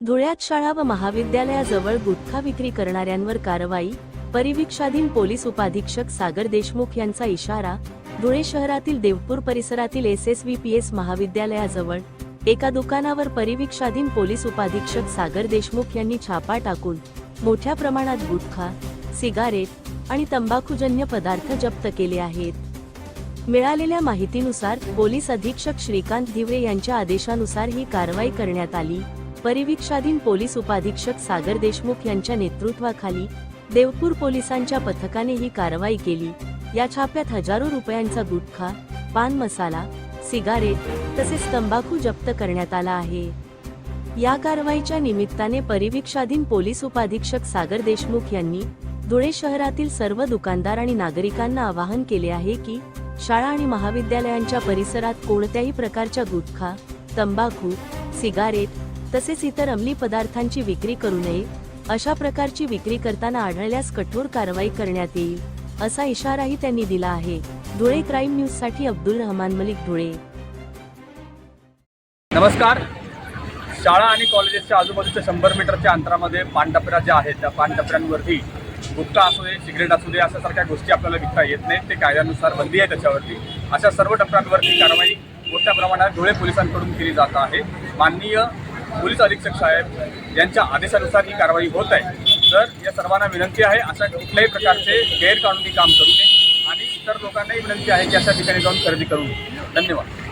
धुळ्यात शाळा व महाविद्यालयाजवळ गुटखा विक्री करणाऱ्यांवर कारवाई परिवीक्षाधीन पोलीस उपाधीक्षक सागर देशमुख यांचा इशारा धुळे शहरातील देवपूर परिसरातील S S V P S महाविद्यालयाजवळ एका दुकानावर परिवीक्षाधीन पोलीस उपाधीक्षक सागर देशमुख यांनी छापा टाकून मोठ्या प्रमाणात गुटखा सिगारेट आणि तंबाखूजन्य पदार्थ जप्त केले आहेत. मिळालेल्या माहितीनुसार पोलीस अधीक्षक श्रीकांत धिवरे यांच्या आदेशानुसार ही कारवाई करण्यात आली. परिवीक्षाधीन पोलीस उपाधीक्षक सागर देशमुख यांच्या नेतृत्वाखाली देवपूर पोलिसांच्या पथकाने ही कारवाई केली. या छाप्यात हजारो रुपयांचा गुटखा पान मसाला सिगारेट तसेच तंबाखू जप्त करण्यात आला आहे. या कारवाईच्या निमित्ताने परिवीक्षाधीन पोलीस उपाधीक्षक सागर देशमुख यांनी धुळे शहरातील सर्व दुकानदार आणि नागरिकांना आवाहन केले आहे की शाळा आणि महाविद्यालयांच्या परिसरात कोणत्याही प्रकारच्या गुटखा तंबाखू सिगारेट तसेच इतर अंमली पदार्थांची विक्री करू नये. अशा प्रकारची विक्री करताना आढळल्यास कठोर कारवाई करण्यात येईल असा इशाराही त्यांनी दिला आहे. धुळे क्राईम न्यूजसाठी अब्दुल रहमान मलिक धुळे. नमस्कार. शाळा आणि कॉलेजेसच्या आजूबाजूच्या शंभर मीटरच्या अंतरामध्ये पानटपऱ्या ज्या आहेत त्या पानटपऱ्यांवरती गुटखा असू दे सिगरेट असू दे अशा सारख्या गोष्टी आपल्याला विकता येत नाहीत. ते कायद्यानुसार बंदी आहे त्याच्यावरती. अशा सर्व टप्प्यांवरती कारवाई मोठ्या प्रमाणात धुळे पोलिसांकडून केली जात आहे. माननीय पोलीस अधीक्षक साहेब यांच्या आदेशानुसार ही कारवाई होत आहे. तर या सर्वांना विनंती आहे अशा कुठल्याही प्रकारचे गैरकानूनी काम करू नये आणि इतर लोकांनाही विनंती आहे की अशा ठिकाणी जाऊन खरेदी करू नये. धन्यवाद.